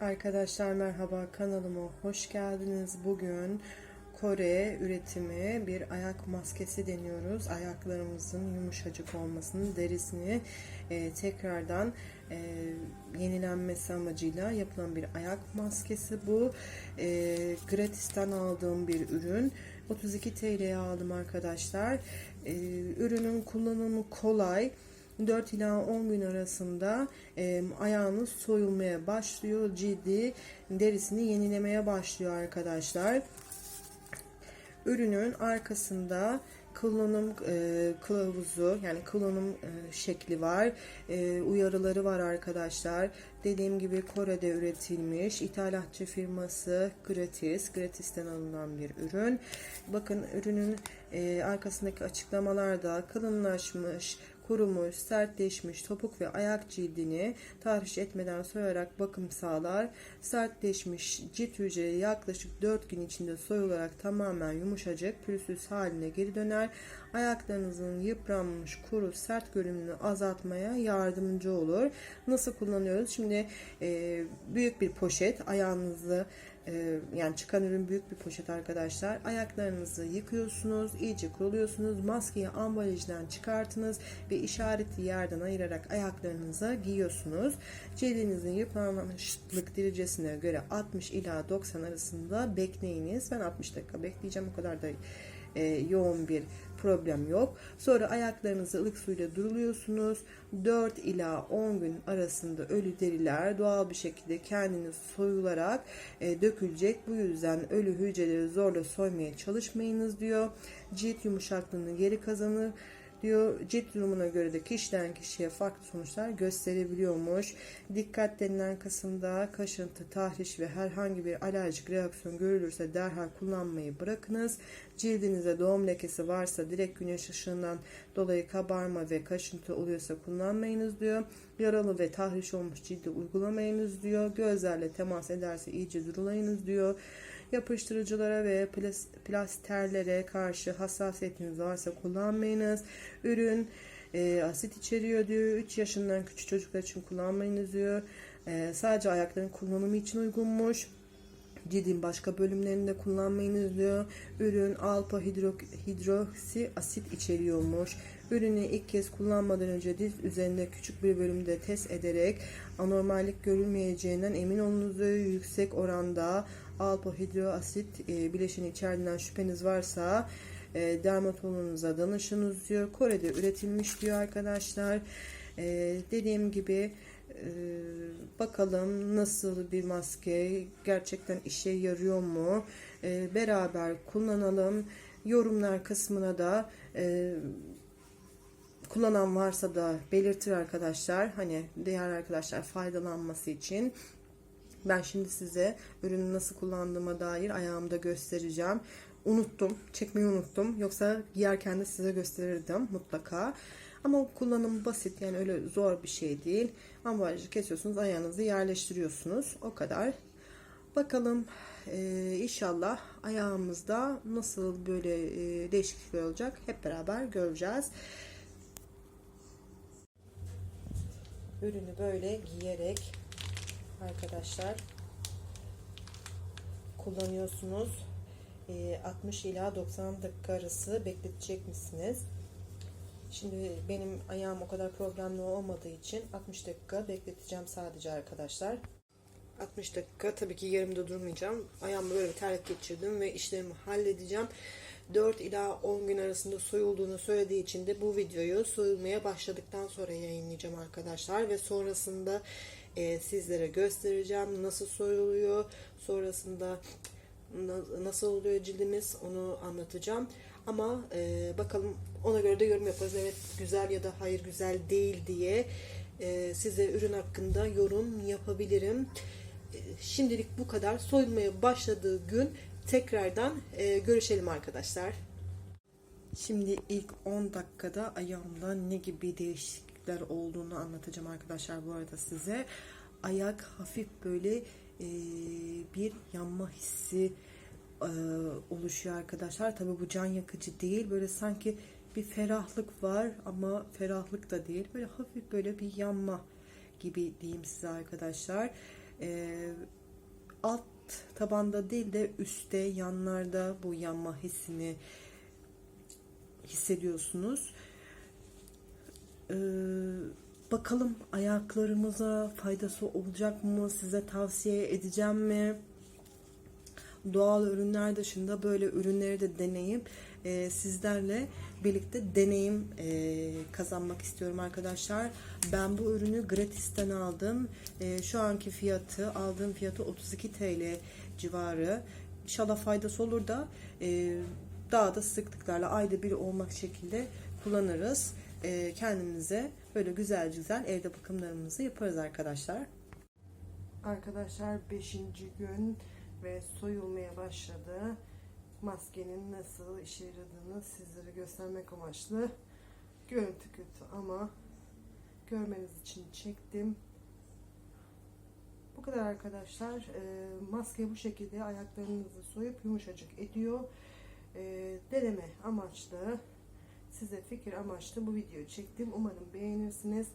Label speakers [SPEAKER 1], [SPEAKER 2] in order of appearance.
[SPEAKER 1] Arkadaşlar merhaba kanalıma hoş geldiniz. Bugün Kore üretimi bir ayak maskesi deniyoruz. Ayaklarımızın yumuşacık olmasını, derisini e, tekrardan e, yenilenmesi amacıyla yapılan bir ayak maskesi bu. E, gratis'ten aldığım bir ürün. 32 TL'ye aldım arkadaşlar. E, ürünün kullanımı kolay. 4 ila 10 gün arasında e, ayağınız soyulmaya başlıyor. Cildi derisini yenilemeye başlıyor arkadaşlar. Ürünün arkasında kullanım e, kılavuzu yani kullanım e, şekli var. E, uyarıları var arkadaşlar. Dediğim gibi Kore'de üretilmiş. ithalatçı firması Gratis. Gratis'ten alınan bir ürün. Bakın ürünün e, arkasındaki açıklamalarda kalınlaşmış, kurumuş, sertleşmiş topuk ve ayak cildini tahriş etmeden soyarak bakım sağlar. Sertleşmiş cilt hücreleri yaklaşık 4 gün içinde soyularak tamamen yumuşacık, pürüzsüz haline geri döner. Ayaklarınızın yıpranmış, kuru, sert görünümünü azaltmaya yardımcı olur. Nasıl kullanıyoruz? Şimdi e, büyük bir poşet ayağınızı yani çıkan ürün büyük bir poşet arkadaşlar. Ayaklarınızı yıkıyorsunuz, iyice kuruluyorsunuz. Maskeyi ambalajdan çıkartınız ve işaretli yerden ayırarak ayaklarınıza giyiyorsunuz. Cildinizin yıpranmışlık derecesine göre 60 ila 90 arasında bekleyiniz. Ben 60 dakika bekleyeceğim. O kadar da e, yoğun bir problem yok. Sonra ayaklarınızı ılık suyla duruluyorsunuz. 4 ila 10 gün arasında ölü deriler doğal bir şekilde kendini soyularak e, dökülecek. Bu yüzden ölü hücreleri zorla soymaya çalışmayınız diyor. Cilt yumuşaklığını geri kazanır diyor. Cilt durumuna göre de kişiden kişiye farklı sonuçlar gösterebiliyormuş. Dikkat denilen kısımda kaşıntı, tahriş ve herhangi bir alerjik reaksiyon görülürse derhal kullanmayı bırakınız. Cildinize doğum lekesi varsa direkt güneş ışığından dolayı kabarma ve kaşıntı oluyorsa kullanmayınız diyor. Yaralı ve tahriş olmuş cilde uygulamayınız diyor. Gözlerle temas ederse iyice durulayınız diyor yapıştırıcılara ve plas plasterlere karşı hassasiyetiniz varsa kullanmayınız. Ürün e, asit içeriyor diyor. 3 yaşından küçük çocuklar için kullanmayınız diyor. E, sadece ayakların kullanımı için uygunmuş. Cildin başka bölümlerinde kullanmayınız diyor. Ürün alfa hidro, hidroksi asit içeriyormuş. Ürünü ilk kez kullanmadan önce diz üzerinde küçük bir bölümde test ederek anormallik görülmeyeceğinden emin olunuz diyor. Yüksek oranda alfa hidroasit e, bileşeni içerdiğinden şüpheniz varsa e, dermatologunuza danışınız diyor. Kore'de üretilmiş diyor arkadaşlar. E, dediğim gibi bakalım nasıl bir maske gerçekten işe yarıyor mu? Beraber kullanalım. Yorumlar kısmına da kullanan varsa da belirtir arkadaşlar. Hani diğer arkadaşlar faydalanması için. Ben şimdi size ürünü nasıl kullandığıma dair ayağımda göstereceğim. Unuttum, çekmeyi unuttum. Yoksa giyerken de size gösterirdim mutlaka. Ama kullanım basit yani öyle zor bir şey değil. Ambalajı kesiyorsunuz, ayağınızı yerleştiriyorsunuz. O kadar. Bakalım e, inşallah ayağımızda nasıl böyle e, değişiklikler olacak hep beraber göreceğiz. Ürünü böyle giyerek arkadaşlar kullanıyorsunuz. 60 ila 90 dakika arası bekletecek misiniz? Şimdi benim ayağım o kadar problemli olmadığı için 60 dakika bekleteceğim sadece arkadaşlar. 60 dakika tabii ki yerimde durmayacağım. Ayağımı böyle terlik geçirdim ve işlerimi halledeceğim. 4 ila 10 gün arasında soyulduğunu söylediği için de bu videoyu soyulmaya başladıktan sonra yayınlayacağım arkadaşlar. Ve sonrasında e, sizlere göstereceğim nasıl soyuluyor. Sonrasında nasıl oluyor cildimiz onu anlatacağım. Ama e, bakalım ona göre de yorum yaparız. Evet güzel ya da hayır güzel değil diye e, size ürün hakkında yorum yapabilirim. E, şimdilik bu kadar. Soyulmaya başladığı gün tekrardan e, görüşelim arkadaşlar. Şimdi ilk 10 dakikada ayağımda ne gibi değişiklikler olduğunu anlatacağım arkadaşlar bu arada size. Ayak hafif böyle e, bir yanma hissi e, oluşuyor arkadaşlar. Tabi bu can yakıcı değil. Böyle sanki bir ferahlık var ama ferahlık da değil. Böyle hafif böyle bir yanma gibi diyeyim size arkadaşlar. e, alt tabanda değil de üstte yanlarda bu yanma hissini hissediyorsunuz. Ee, bakalım ayaklarımıza faydası olacak mı? Size tavsiye edeceğim mi? Doğal ürünler dışında böyle ürünleri de deneyip e, sizlerle birlikte deneyim e, kazanmak istiyorum arkadaşlar. Ben bu ürünü gratis'ten aldım. E, şu anki fiyatı, aldığım fiyatı 32 TL civarı. İnşallah faydası olur da e, daha da sıklıklarla ayda bir olmak şekilde kullanırız. E, kendimize böyle güzel güzel evde bakımlarımızı yaparız arkadaşlar. Arkadaşlar 5. gün ve soyulmaya başladı. Maskenin nasıl işe yaradığını sizlere göstermek amaçlı. Görüntü kötü ama görmeniz için çektim. Bu kadar arkadaşlar. E, maske bu şekilde ayaklarınızı soyup yumuşacık ediyor. E, deneme amaçlı size fikir amaçlı bu videoyu çektim. Umarım beğenirsiniz.